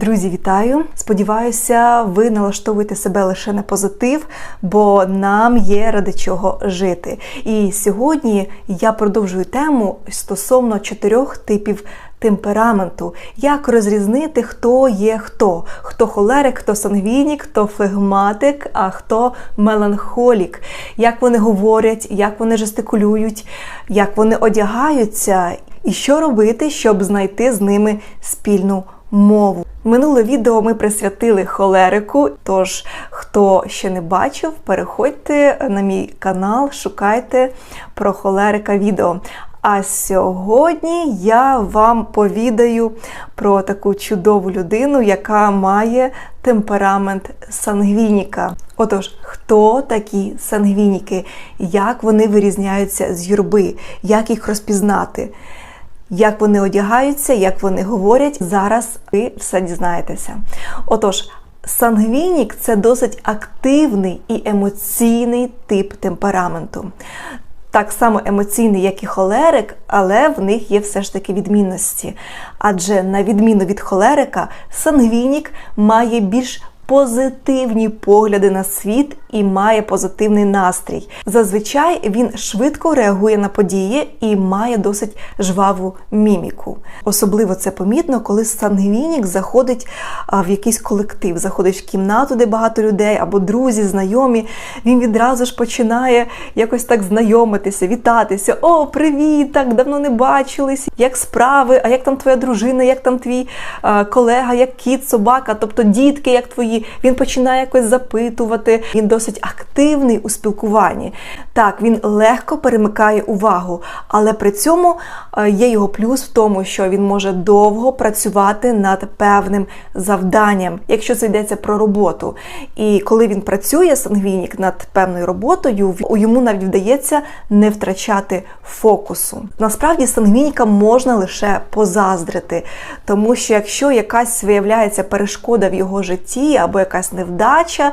Друзі, вітаю! Сподіваюся, ви налаштовуєте себе лише на позитив, бо нам є ради чого жити. І сьогодні я продовжую тему стосовно чотирьох типів темпераменту. Як розрізнити, хто є хто, хто холерик, хто сангвінік, хто флегматик, а хто меланхолік, як вони говорять, як вони жестикулюють, як вони одягаються, і що робити, щоб знайти з ними спільну мову. Минуле відео ми присвятили холерику. Тож, хто ще не бачив, переходьте на мій канал, шукайте про холерика відео. А сьогодні я вам повідаю про таку чудову людину, яка має темперамент сангвініка. Отож, хто такі сангвініки, як вони вирізняються з юрби, як їх розпізнати? Як вони одягаються, як вони говорять, зараз ви все дізнаєтеся. Отож, сангвінік це досить активний і емоційний тип темпераменту. Так само емоційний, як і холерик, але в них є все ж таки відмінності. Адже, на відміну від холерика, сангвінік має більш позитивні погляди на світ і має позитивний настрій. Зазвичай він швидко реагує на події і має досить жваву міміку. Особливо це помітно, коли сангвінік заходить в якийсь колектив, заходить в кімнату, де багато людей, або друзі, знайомі. Він відразу ж починає якось так знайомитися, вітатися. О, привіт! Так давно не бачились, як справи, а як там твоя дружина, як там твій колега, як кіт, собака, тобто дітки, як твої він починає якось запитувати. Він досить активний у спілкуванні. Так, він легко перемикає увагу, але при цьому е, є його плюс в тому, що він може довго працювати над певним завданням, якщо це йдеться про роботу. І коли він працює сангвінік над певною роботою, йому навіть вдається не втрачати фокусу. Насправді сангвінікам можна лише позаздрити, тому що якщо якась виявляється перешкода в його житті, або якась невдача,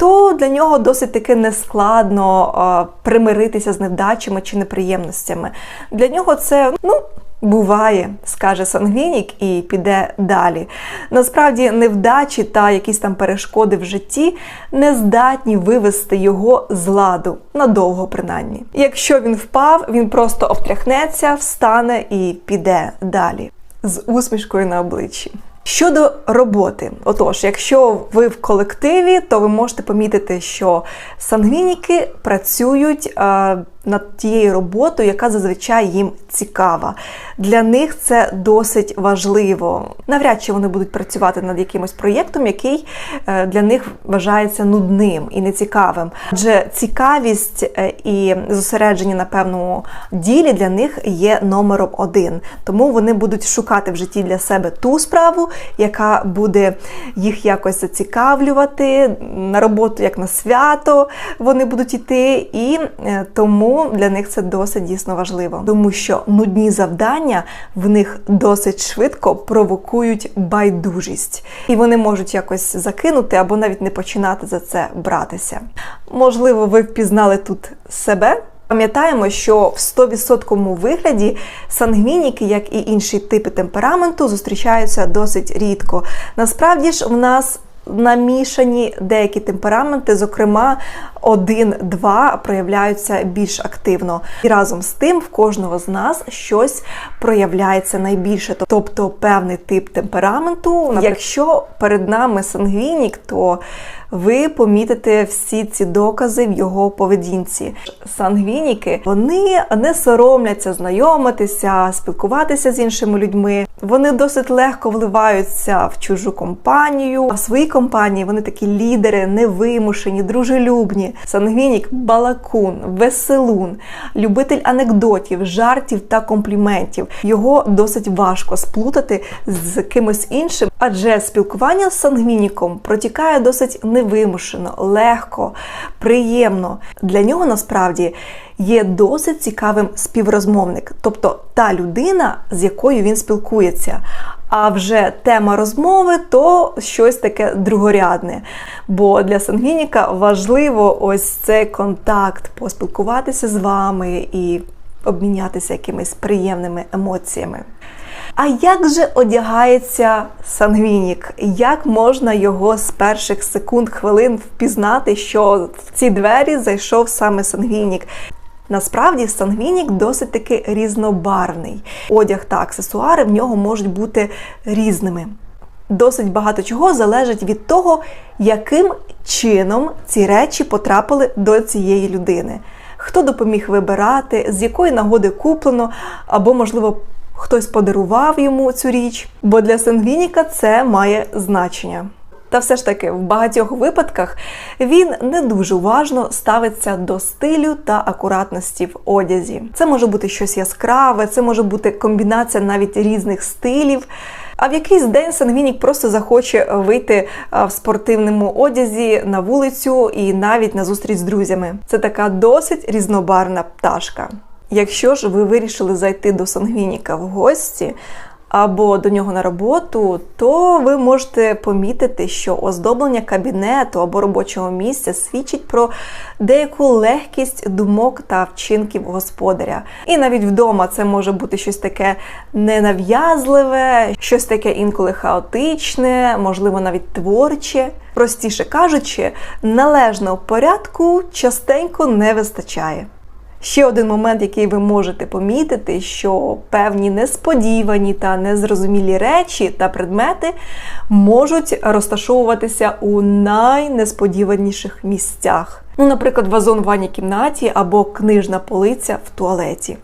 то для нього досить таки нескладно примиритися з невдачами чи неприємностями. Для нього це, ну. Буває, скаже Сангвінік і піде далі. Насправді, невдачі та якісь там перешкоди в житті не здатні вивести його з ладу надовго, принаймні. Якщо він впав, він просто обтряхнеться, встане і піде далі з усмішкою на обличчі. Щодо роботи, отож, якщо ви в колективі, то ви можете помітити, що сангвініки працюють над тією роботою, яка зазвичай їм цікава. Для них це досить важливо. Навряд чи вони будуть працювати над якимось проєктом, який е, для них вважається нудним і нецікавим. Адже цікавість е, і зосередження на певному ділі для них є номером один. Тому вони будуть шукати в житті для себе ту справу, яка буде їх якось зацікавлювати на роботу, як на свято вони будуть йти, і е, для них це досить дійсно важливо, тому що нудні завдання в них досить швидко провокують байдужість, і вони можуть якось закинути або навіть не починати за це братися. Можливо, ви впізнали тут себе. Пам'ятаємо, що в 100% вигляді сангвініки, як і інші типи темпераменту, зустрічаються досить рідко. Насправді ж, в нас намішані деякі темпераменти, зокрема, один-два проявляються більш активно. І разом з тим в кожного з нас щось проявляється найбільше. Тобто певний тип темпераменту. Якщо перед нами сангвінік, то ви помітите всі ці докази в його поведінці. Сангвініки вони не соромляться знайомитися, спілкуватися з іншими людьми. Вони досить легко вливаються в чужу компанію. А в своїй компанії вони такі лідери, невимушені, дружелюбні. Сангвінік балакун, веселун, любитель анекдотів, жартів та компліментів. Його досить важко сплутати з кимось іншим, адже спілкування з сангвініком протікає досить невимушено, легко, приємно. Для нього насправді є досить цікавим співрозмовник, тобто та людина, з якою він спілкується. А вже тема розмови то щось таке другорядне. Бо для сангвініка важливо ось цей контакт, поспілкуватися з вами і обмінятися якимись приємними емоціями. А як же одягається сангвінік? Як можна його з перших секунд хвилин впізнати, що в ці двері зайшов саме сангвінік? Насправді сангвінік досить таки різнобарвний. Одяг та аксесуари в нього можуть бути різними. Досить багато чого залежить від того, яким чином ці речі потрапили до цієї людини. Хто допоміг вибирати, з якої нагоди куплено, або, можливо, хтось подарував йому цю річ, бо для сангвініка це має значення. Та все ж таки, в багатьох випадках він не дуже уважно ставиться до стилю та акуратності в одязі. Це може бути щось яскраве, це може бути комбінація навіть різних стилів. А в якийсь день Сангвінік просто захоче вийти в спортивному одязі на вулицю і навіть на зустріч з друзями. Це така досить різнобарна пташка. Якщо ж ви вирішили зайти до Сангвініка в гості, або до нього на роботу, то ви можете помітити, що оздоблення кабінету або робочого місця свідчить про деяку легкість думок та вчинків господаря. І навіть вдома це може бути щось таке ненав'язливе, щось таке інколи хаотичне, можливо, навіть творче. Простіше кажучи, належного порядку частенько не вистачає. Ще один момент, який ви можете помітити, що певні несподівані та незрозумілі речі та предмети можуть розташовуватися у найнесподіваніших місцях. Ну, наприклад, вазон в ванній кімнаті або книжна полиця в туалеті.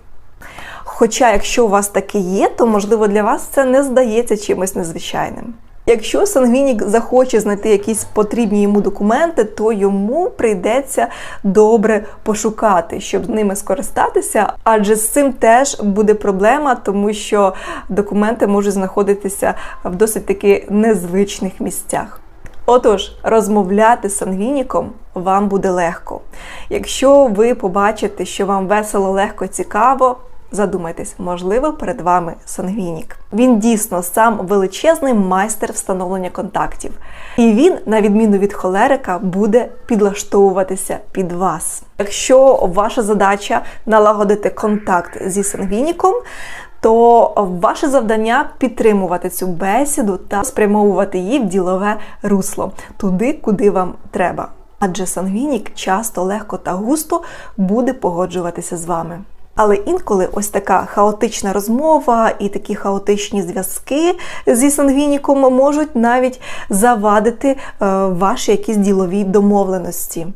Хоча, якщо у вас таке є, то можливо для вас це не здається чимось незвичайним. Якщо Сангвінік захоче знайти якісь потрібні йому документи, то йому прийдеться добре пошукати, щоб з ними скористатися, адже з цим теж буде проблема, тому що документи можуть знаходитися в досить таки незвичних місцях. Отож, розмовляти з сангвініком вам буде легко. Якщо ви побачите, що вам весело, легко, цікаво, Задумайтесь, можливо, перед вами сангвінік. Він дійсно сам величезний майстер встановлення контактів. І він, на відміну від холерика, буде підлаштовуватися під вас. Якщо ваша задача налагодити контакт зі сангвініком, то ваше завдання підтримувати цю бесіду та спрямовувати її в ділове русло туди, куди вам треба. Адже сангвінік часто легко та густо буде погоджуватися з вами. Але інколи ось така хаотична розмова і такі хаотичні зв'язки зі сангвініком можуть навіть завадити е, ваші якісь ділові домовленості.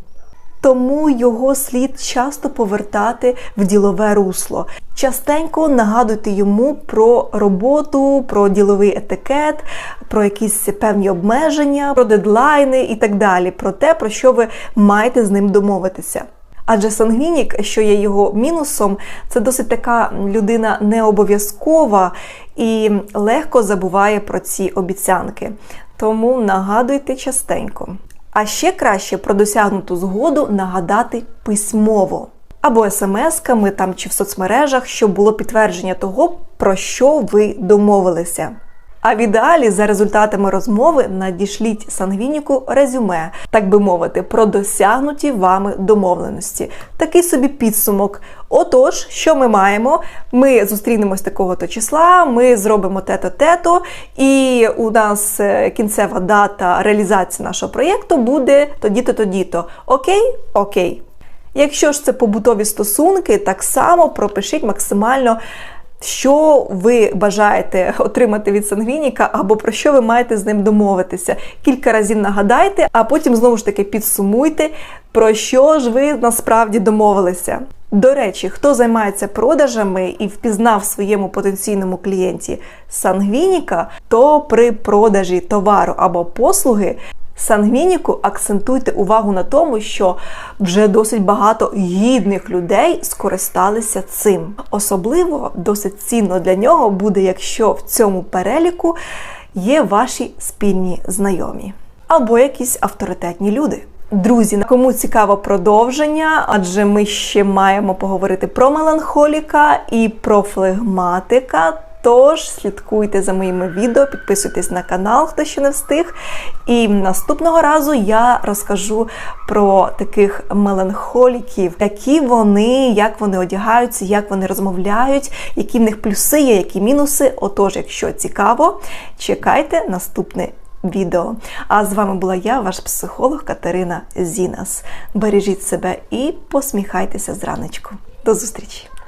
Тому його слід часто повертати в ділове русло. Частенько нагадуйте йому про роботу, про діловий етикет, про якісь певні обмеження, про дедлайни і так далі, про те, про що ви маєте з ним домовитися. Адже сангвінік, що є його мінусом, це досить така людина необов'язкова і легко забуває про ці обіцянки. Тому нагадуйте частенько. А ще краще про досягнуту згоду нагадати письмово. Або смс-ками там чи в соцмережах, щоб було підтвердження того, про що ви домовилися. А в ідеалі за результатами розмови надішліть сангвініку резюме, так би мовити, про досягнуті вами домовленості. Такий собі підсумок. Отож, що ми маємо? Ми зустрінемось такого-то числа, ми зробимо те-то-те-то, і у нас е, кінцева дата реалізації нашого проєкту буде тоді-то, тоді-то. Окей? Окей. Якщо ж це побутові стосунки, так само пропишіть максимально що ви бажаєте отримати від сангвініка, або про що ви маєте з ним домовитися. Кілька разів нагадайте, а потім знову ж таки підсумуйте, про що ж ви насправді домовилися. До речі, хто займається продажами і впізнав своєму потенційному клієнті сангвініка, то при продажі товару або послуги Сангвініку акцентуйте увагу на тому, що вже досить багато гідних людей скористалися цим. Особливо досить цінно для нього буде, якщо в цьому переліку є ваші спільні знайомі або якісь авторитетні люди. Друзі, кому цікаво продовження, адже ми ще маємо поговорити про меланхоліка і про флегматика Тож слідкуйте за моїми відео, підписуйтесь на канал, хто ще не встиг. І наступного разу я розкажу про таких меланхоліків, які вони, як вони одягаються, як вони розмовляють, які в них плюси є, які мінуси. Отож, якщо цікаво, чекайте наступне відео. А з вами була я, ваш психолог Катерина Зінас. Бережіть себе і посміхайтеся зранечку. До зустрічі!